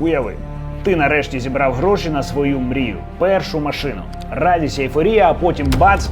Уяви, ти нарешті зібрав гроші на свою мрію, першу машину. Радість, ейфорія, а потім бац.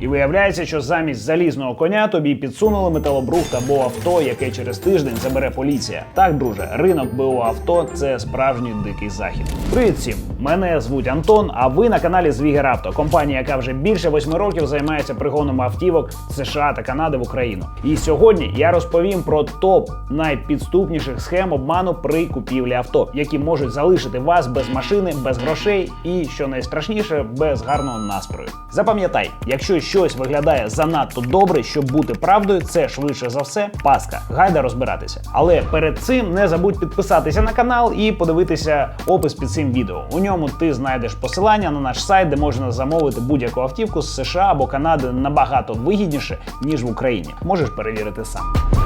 І виявляється, що замість залізного коня тобі підсунули металобрухт або авто, яке через тиждень забере поліція. Так, друже, ринок БУ авто це справжній дикий захід. Привіт всім! Мене звуть Антон. А ви на каналі Звігер Авто, компанія, яка вже більше восьми років займається пригоном автівок США та Канади в Україну. І сьогодні я розповім про топ найпідступніших схем обману при купівлі авто, які можуть залишити вас без машини, без грошей і, що найстрашніше, без гарного настрою. Запам'ятай, якщо щось виглядає занадто добре, щоб бути правдою, це швидше за все паска. Гайда розбиратися. Але перед цим не забудь підписатися на канал і подивитися опис під цим відео. У ньому ти знайдеш посилання на наш сайт, де можна замовити будь-яку автівку з США або Канади набагато вигідніше ніж в Україні. Можеш перевірити сам.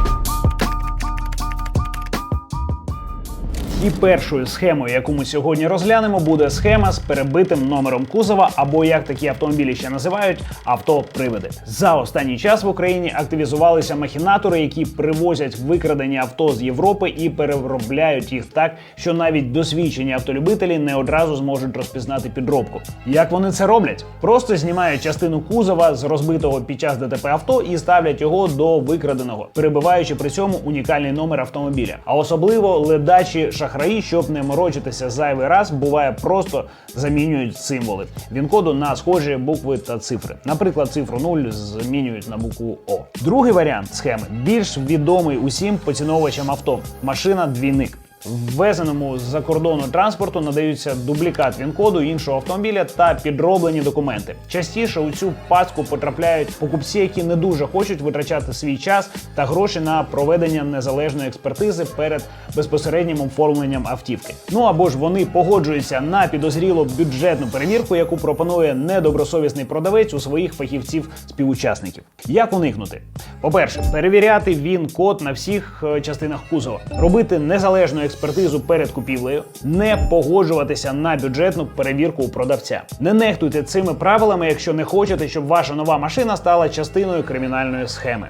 І першою схемою, яку ми сьогодні розглянемо, буде схема з перебитим номером кузова, або як такі автомобілі ще називають автопривиди. За останній час в Україні активізувалися махінатори, які привозять викрадені авто з Європи і переробляють їх так, що навіть досвідчені автолюбителі не одразу зможуть розпізнати підробку. Як вони це роблять? Просто знімають частину кузова з розбитого під час ДТП авто і ставлять його до викраденого, перебиваючи при цьому унікальний номер автомобіля. А особливо ледачі шахраї, щоб не морочитися зайвий раз, буває просто замінюють символи він-коду на схожі букви та цифри. Наприклад, цифру 0 змінюють на букву О. Другий варіант схеми більш відомий усім поціновувачам авто машина двійник. Ввезеному з-за кордону транспорту надаються дублікат він-коду іншого автомобіля та підроблені документи. Частіше у цю пастку потрапляють покупці, які не дуже хочуть витрачати свій час та гроші на проведення незалежної експертизи перед безпосереднім оформленням автівки. Ну або ж вони погоджуються на підозріло бюджетну перевірку, яку пропонує недобросовісний продавець у своїх фахівців-співучасників. Як уникнути? По-перше, перевіряти він-код на всіх е, частинах кузова, робити незалежну експертизу перед купівлею, не погоджуватися на бюджетну перевірку у продавця. Не нехтуйте цими правилами, якщо не хочете, щоб ваша нова машина стала частиною кримінальної схеми.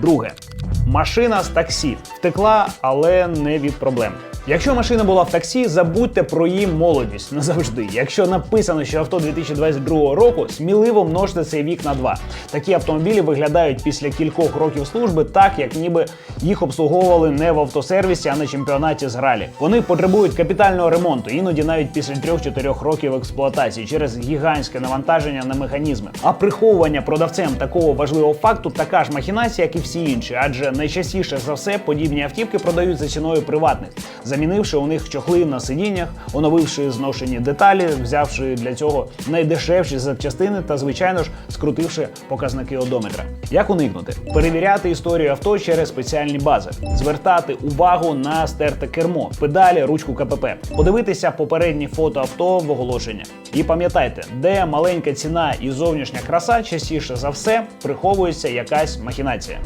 Друге. Машина з таксі втекла, але не від проблем. Якщо машина була в таксі, забудьте про її молодість назавжди. Якщо написано, що авто 2022 року, сміливо множте цей вік на два. Такі автомобілі виглядають після кількох років служби так, як ніби їх обслуговували не в автосервісі, а на чемпіонаті з гралі. Вони потребують капітального ремонту, іноді навіть після 3-4 років експлуатації через гігантське навантаження на механізми. А приховування продавцем такого важливого факту така ж махінація, як і всі інші, адже найчастіше за все подібні автівки продають за ціною приватних замінивши у них чохли на сидіннях, оновивши зношені деталі, взявши для цього найдешевші запчастини та, звичайно ж, скрутивши показники одометра. Як уникнути? Перевіряти історію авто через спеціальні бази, звертати увагу на стерте кермо, педалі, ручку КПП, подивитися попередні фото авто в оголошення. І пам'ятайте, де маленька ціна і зовнішня краса, частіше за все приховується якась махінація.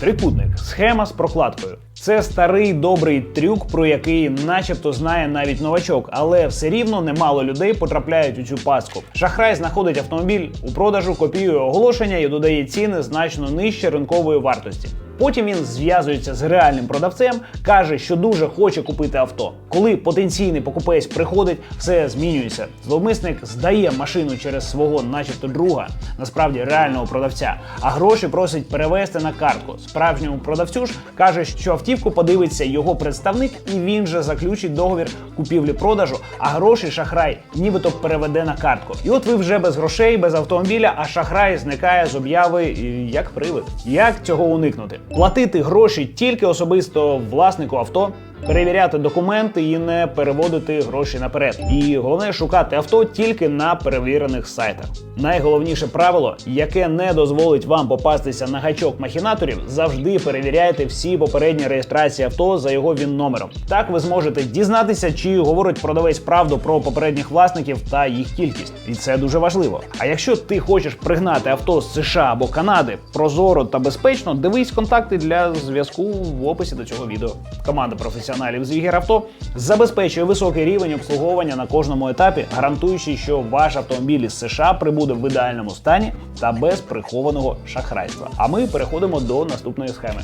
Трикутник схема з прокладкою. Це старий добрий трюк, про який, начебто, знає навіть новачок, але все рівно немало людей потрапляють у цю пастку. Шахрай знаходить автомобіль у продажу, копіює оголошення і додає ціни значно нижче ринкової вартості. Потім він зв'язується з реальним продавцем, каже, що дуже хоче купити авто. Коли потенційний покупець приходить, все змінюється. Зловмисник здає машину через свого, начебто, друга, насправді реального продавця, а гроші просить перевести на картку. Справжньому продавцю ж каже, що автівку подивиться його представник, і він же заключить договір купівлі-продажу, а гроші шахрай нібито переведе на картку. І от ви вже без грошей, без автомобіля, а шахрай зникає з обяви як привид. Як цього уникнути? Платити гроші тільки особисто власнику авто. Перевіряти документи і не переводити гроші наперед. І головне шукати авто тільки на перевірених сайтах. Найголовніше правило, яке не дозволить вам попастися на гачок махінаторів, завжди перевіряйте всі попередні реєстрації авто за його він номером. Так ви зможете дізнатися, чи говорить продавець правду про попередніх власників та їх кількість. І це дуже важливо. А якщо ти хочеш пригнати авто з США або Канади прозоро та безпечно, дивись контакти для зв'язку в описі до цього відео. Команда професіоналів з Авто забезпечує високий рівень обслуговування на кожному етапі, гарантуючи, що ваш автомобіль із США прибуде в ідеальному стані та без прихованого шахрайства. А ми переходимо до наступної схеми.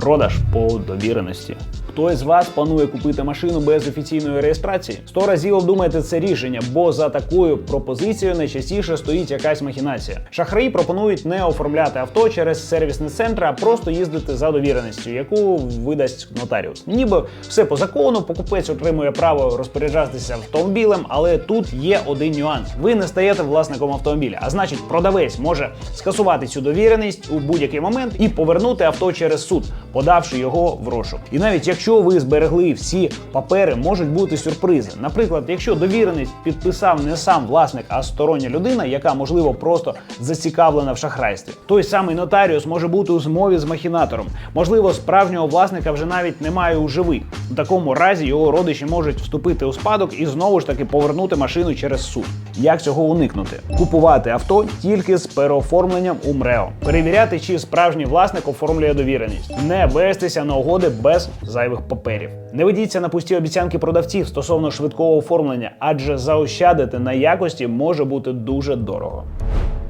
Продаж по довіреності. Хтось з вас планує купити машину без офіційної реєстрації? Сто разів обдумайте це рішення, бо за такою пропозицією найчастіше стоїть якась махінація. Шахраї пропонують не оформляти авто через сервісний центр, а просто їздити за довіреністю, яку видасть нотаріус. Ніби все по закону, покупець отримує право розпоряджатися автомобілем, але тут є один нюанс: ви не стаєте власником автомобіля, а значить, продавець може скасувати цю довіреність у будь-який момент і повернути авто через суд, подавши його в розшук. І навіть якщо ви зберегли всі папери, можуть бути сюрпризи. Наприклад, якщо довіреність підписав не сам власник, а стороння людина, яка можливо просто зацікавлена в шахрайстві. Той самий нотаріус може бути у змові з махінатором. Можливо, справжнього власника вже навіть немає у живих. У такому разі його родичі можуть вступити у спадок і знову ж таки повернути машину через суд. Як цього уникнути? Купувати авто тільки з переоформленням у МРЕО, перевіряти, чи справжній власник оформлює довіреність, не вестися на угоди без зайвих паперів. Не ведіться на пусті обіцянки продавців стосовно швидкого оформлення, адже заощадити на якості може бути дуже дорого.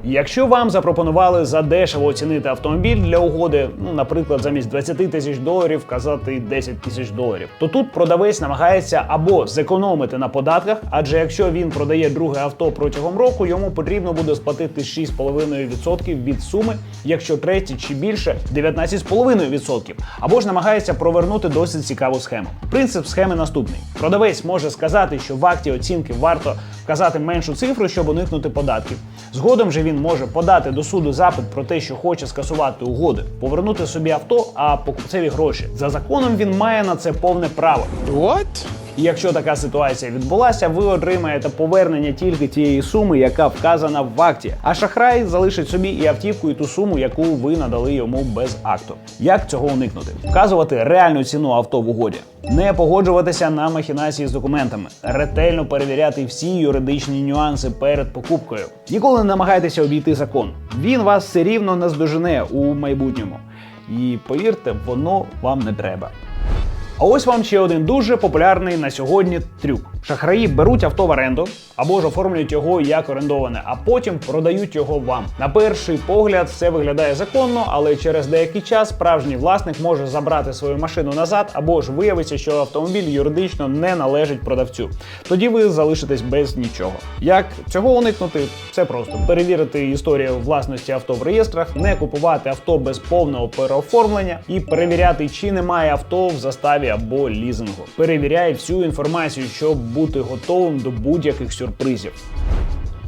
Якщо вам запропонували задешево оцінити автомобіль для угоди, ну наприклад, замість 20 тисяч доларів вказати 10 тисяч доларів, то тут продавець намагається або зекономити на податках, адже якщо він продає друге авто протягом року, йому потрібно буде сплатити 6,5% від суми, якщо третє чи більше 19,5%. Або ж намагається провернути досить цікаву схему. Принцип схеми наступний: продавець може сказати, що в акті оцінки варто вказати меншу цифру, щоб уникнути податків. Згодом же він може подати до суду запит про те, що хоче скасувати угоди, повернути собі авто, а покупцеві гроші. За законом він має на це повне право. What? І якщо така ситуація відбулася, ви отримаєте повернення тільки тієї суми, яка вказана в акті. А шахрай залишить собі і автівку, і ту суму, яку ви надали йому без акту. Як цього уникнути? Вказувати реальну ціну авто в угоді, не погоджуватися на махінації з документами, ретельно перевіряти всі юридичні нюанси перед покупкою. Ніколи не намагайтеся обійти закон. Він вас все рівно наздожене у майбутньому. І повірте, воно вам не треба. А ось вам ще один дуже популярний на сьогодні трюк. Шахраї беруть авто в оренду або ж оформлюють його як орендоване, а потім продають його вам. На перший погляд все виглядає законно, але через деякий час справжній власник може забрати свою машину назад, або ж виявиться, що автомобіль юридично не належить продавцю. Тоді ви залишитесь без нічого. Як цього уникнути? Це просто перевірити історію власності авто в реєстрах, не купувати авто без повного переоформлення і перевіряти, чи немає авто в заставі або лізингу. Перевіряй всю інформацію, щоб бути готовим до будь-яких сюрпризів.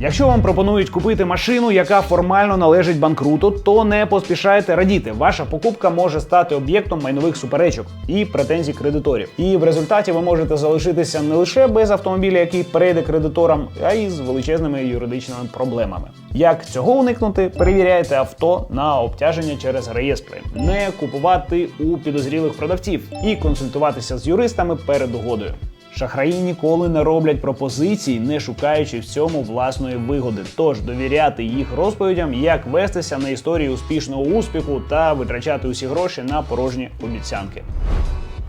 Якщо вам пропонують купити машину, яка формально належить банкруту, то не поспішайте радіти. Ваша покупка може стати об'єктом майнових суперечок і претензій кредиторів. І в результаті ви можете залишитися не лише без автомобіля, який перейде кредиторам, а й з величезними юридичними проблемами. Як цього уникнути? Перевіряйте авто на обтяження через реєстри, не купувати у підозрілих продавців і консультуватися з юристами перед угодою. Шахраї ніколи не роблять пропозицій, не шукаючи в цьому власної вигоди. Тож довіряти їх розповідям, як вестися на історії успішного успіху та витрачати усі гроші на порожні обіцянки.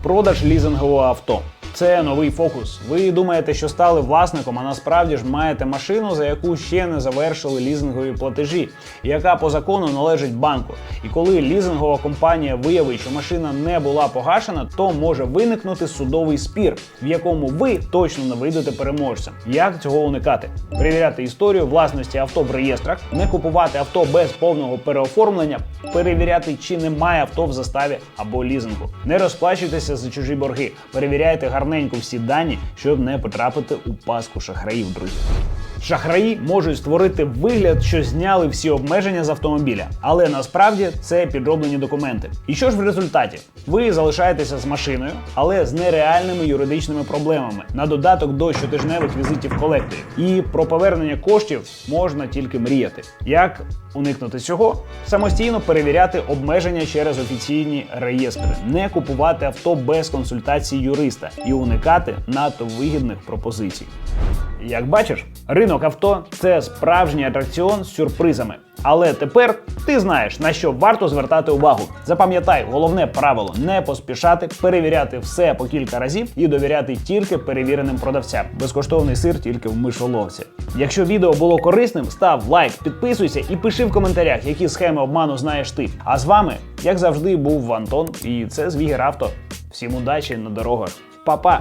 Продаж лізингового авто. Це новий фокус. Ви думаєте, що стали власником, а насправді ж маєте машину, за яку ще не завершили лізингові платежі, яка по закону належить банку. І коли лізингова компанія виявить, що машина не була погашена, то може виникнути судовий спір, в якому ви точно не вийдете переможцем. Як цього уникати? Перевіряти історію власності авто в реєстрах, не купувати авто без повного переоформлення, перевіряти, чи немає авто в заставі або лізингу. Не розплачуйтеся за чужі борги, перевіряйте гарненько всі дані, щоб не потрапити у паску шахраїв, друзі. Шахраї можуть створити вигляд, що зняли всі обмеження з автомобіля, але насправді це підроблені документи. І що ж в результаті? Ви залишаєтеся з машиною, але з нереальними юридичними проблемами на додаток до щотижневих візитів колекторів. І про повернення коштів можна тільки мріяти. Як уникнути цього? Самостійно перевіряти обмеження через офіційні реєстри, не купувати авто без консультації юриста і уникати надто вигідних пропозицій. Як бачиш, ринок авто це справжній атракціон з сюрпризами. Але тепер ти знаєш на що варто звертати увагу. Запам'ятай, головне правило не поспішати, перевіряти все по кілька разів і довіряти тільки перевіреним продавцям. Безкоштовний сир тільки в мишоловці. Якщо відео було корисним, став лайк, підписуйся і пиши в коментарях, які схеми обману знаєш ти. А з вами, як завжди, був Антон, і це Звігер Авто. Всім удачі на дорогах. Па-па!